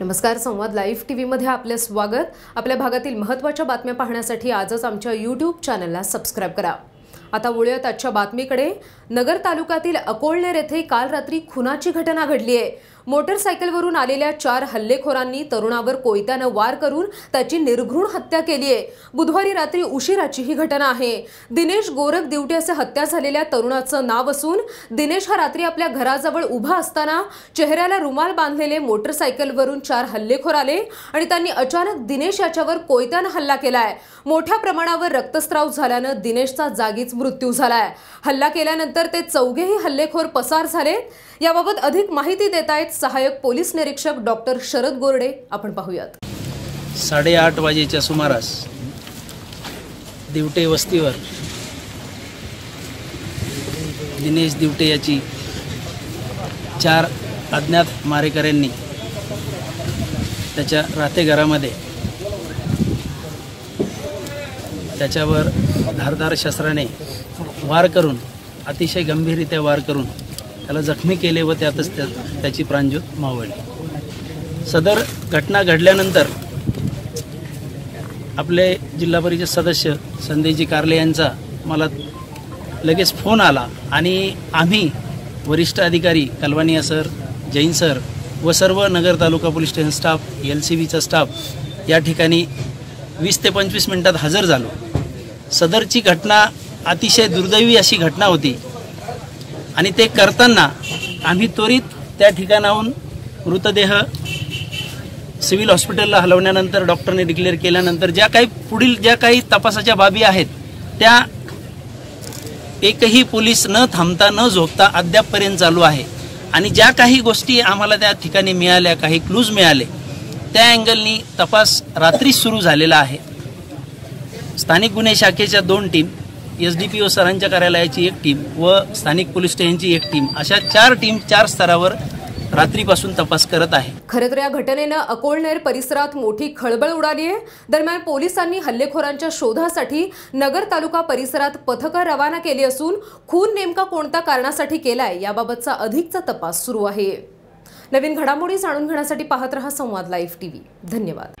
नमस्कार संवाद live T व्हीमध्ये आपले स्वागत. आपल्या भागातील महत्त्वाच्या बातम्या पाहण्यासाठी आजच आमच्या यूट्यूब चॅनलला सबस्क्राईब करा. आता वळूयात आजच्या बातमीकडे. नगर तालुक्यातील अकोळनेर येथे काल रात्री खुनाची घटना घडली आहे. मोटरसायकलवरून आलेल्या चार हल्लेखोरांनी तरुणावर कोयत्यानं वार करून त्याची निर्घृण हत्या केली आहे. बुधवारी रात्री उशिराची ही घटना आहे. दिनेश गोरख दिवटे असे हत्या झालेल्या तरुणाचं नाव असून दिनेश हा रात्री आपल्या घराजवळ उभा असताना चेहऱ्याला रुमाल बांधलेले मोटरसायकलवरून चार हल्लेखोर आले आणि त्यांनी अचानक दिनेश याच्यावर कोयत्यानं हल्ला केलाय. मोठ्या प्रमाणावर रक्तस्राव झाल्यानं दिनेशचा जागीच मृत्यू झालाय. हल्ला केल्यानंतर ते चौघेही हल्लेखोर पसार झाले. याबाबत अधिक माहिती देत आहेत सहाय्यक पोलीस निरीक्षक डॉक्टर शरद गोरडे आपण पाहूयात. साडेआठ वाजेच्या सुमारास दिवटे वस्तीवर दिनेश दिवटे याची चार अज्ञात मारेकऱ्यांनी त्याच्या राहते घरामध्ये त्याच्यावर धारदार शस्त्राने वार करून अतिशय गंभीररित्या वार करून त्याला जखमी केले व त्यातच त्याची प्राणज्योत मावळली. सदर घटना घडल्यानंतर आपले जिल्हा परिषद सदस्य संदेशजी कारले यांचा मला लगेच फोन आला आणि आम्ही वरिष्ठ अधिकारी कलवानिया सर जैन सर व सर्व Nagar taluka police station staff L C बीचा स्टाफ या ठिकाणी वीस ते पंचवीस मिनटात हजर झालो. सदरची घटना अतिशय दुर्दैवी अशी घटना होती. आणि ते करताना आम्ही त्वरित त्या ठिकाणाहून मृतदेह सिव्हिल हॉस्पिटलला हलवण्यानंतर डॉक्टरने डिक्लेअर केल्यानंतर ज्या काही पुढील ज्या काही तपासाच्या बाबी आहेत त्या एकही पोलीस न थांबता न झोपता अद्यापपर्यंत चालू आहे. आणि ज्या काही गोष्टी आम्हाला त्या ठिकाणी मिळाल्या काही क्लूज मिळाले त्या अँगलनी तपास रात्री सुरू झालेला आहे. स्थानिक गुन्हे शाखेच्या दोन team S D P O सरांच्या कार्यालयाची एक टीम व स्थानिक पोलीस स्टेशनची एक टीम अशा चार टीम चार स्तरावर रात्रीपासून तपास करत आहे. खरं तर या घटनेनं अकोळनेर परिसरात मोठी खळबळ उडाली आहे. दरम्यान पोलिसांनी हल्लेखोरांच्या शोधासाठी नगर तालुका परिसरात पथकं रवाना केली असून खून नेमका कोणत्या कारणासाठी केलाय याबाबतचा अधिकचा तपास सुरू आहे. नवीन घडामोडी जाणून घेण्यासाठी पाहत रहा संवाद लाईव्ह टीव्ही. धन्यवाद.